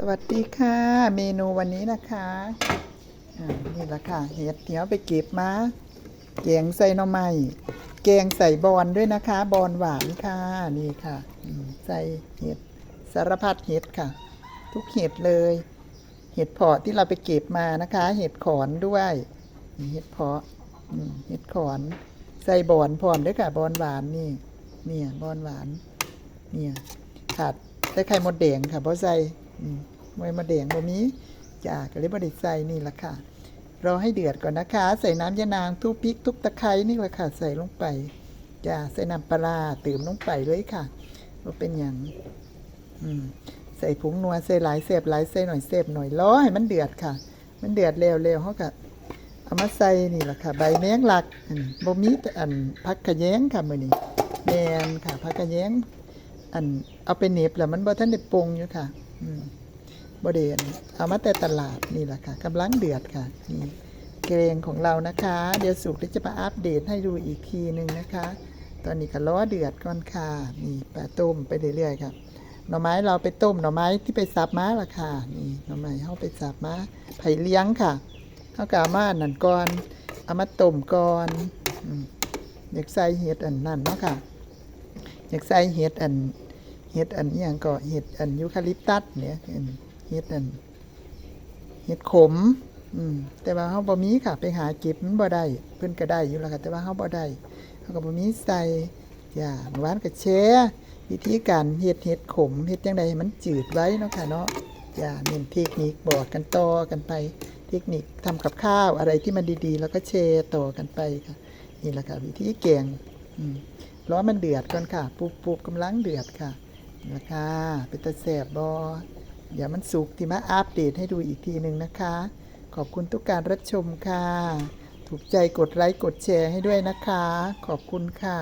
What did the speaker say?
สวัสดีค่ะ เมนูวันนี้นะคะนี่แหละค่ะ เห็ดเดี๋ยวไปเก็บมาแกงใส่หน่อไม้แกงใส่บอนด้วยนะคะ บอนหวานค่ะ นี่ค่ะใส่เห็ดสารพัดเห็ดค่ะ ทุกเห็ดเลย เห็ดเพาะที่เราไปเก็บมานะคะ เห็ดขอนด้วยเห็ดเพาะเห็ดขอนใส่บอนพร้อมด้วยค่ะบอนหวานนี่เนี่ยบอนหวานเนี่ยขาดใส่ไข่มดแดงค่ะเพราะใส่ มว้มดแดงบ่มีจ้าก็เลยบ่ได้ใส่นี่ละค่ะ รอให้เดือดก่อนนะคะ ใส่น้ำยานางทุบพริกทุบตะไคร้นี่แหละค่ะ ใส่ลงไปจ้าใส่น้ำปลาร้าตื่มลงไปเลยค่ะว่าเป็นอย่างอืมใส่ผงนัวใส่หลายเสพหลายใส่หน่อยเสพหน่อยรอให้มันเดือดค่ะ มันเดือดเร็วๆเขาก็เอามาใส่นี่แหละค่ะ ใบแมงลักบ่มีแต่อันพักขะแยงค่ะมือนี้แมนค่ะพักขะแยงอันเอาไปเน็บแล้วมันบ่ทันได้ปรุงอยู่ค่ะ บ่ได้อันเอามาแต่ตลาดนี่แหละค่ะกำลังเดือดค่ะนี่เกรงของเรานะคะ เดี๋ยวสุกจะมาอัปเดตให้ดูอีกทีหนึ่งนะคะ ตอนนี้ก็ล้อเดือดก่อนค่ะนี่ปลาต้มไปเรื่อยๆค่ะหน่อไม้เราไปต้มหน่อไม้ที่ไปสับมาละค่ะนี่หน่อไม้เฮาไปสับมาไผ่เลี้ยงค่ะเฮากามานั่นก่อนเอามาต้มก่อนอืมอยากใส่เห็ดอันนั่นเนาะค่ะอยากใส่เห็ดอัน เห็ดอันนี้ยังก็เห็ดอันยูคาลิปตัสเนี่ยเห็ดอันเห็ดขม อืม แต่ว่าเฮาบ่มีค่ะ ไปหาเก็บมันบ่ได้เพิ่นก็ได้อยู่แล้วค่ะแต่ว่าเฮาบ่ได้เฮาก็บ่มีใส่อย่าเมื่อวานก็แชร์วิธีการเฮ็ดเห็ดขมเฮ็ดจังไดให้มันจืดไว้เนาะค่ะเนาะอย่าเน้นเทคนิคบอกกันต่อกันไป เทคนิคทำกับข้าวอะไรที่มันดีๆ แล้วก็แชร์ต่อกันไปค่ะ นี่แหละค่ะวิธีแกงอืมร้อมันเดือดก่อนค่ะปูปูกำลังเดือดค่ะ นะคะเป็นตะแสบบอเดี๋ยวมันสุกที่มาอัปเดตให้ดูอีกทีหนึ่งนะคะ ขอบคุณทุกการรับชมค่ะ ถูกใจกดไลค์กดแชร์ให้ด้วยนะคะ ขอบคุณค่ะ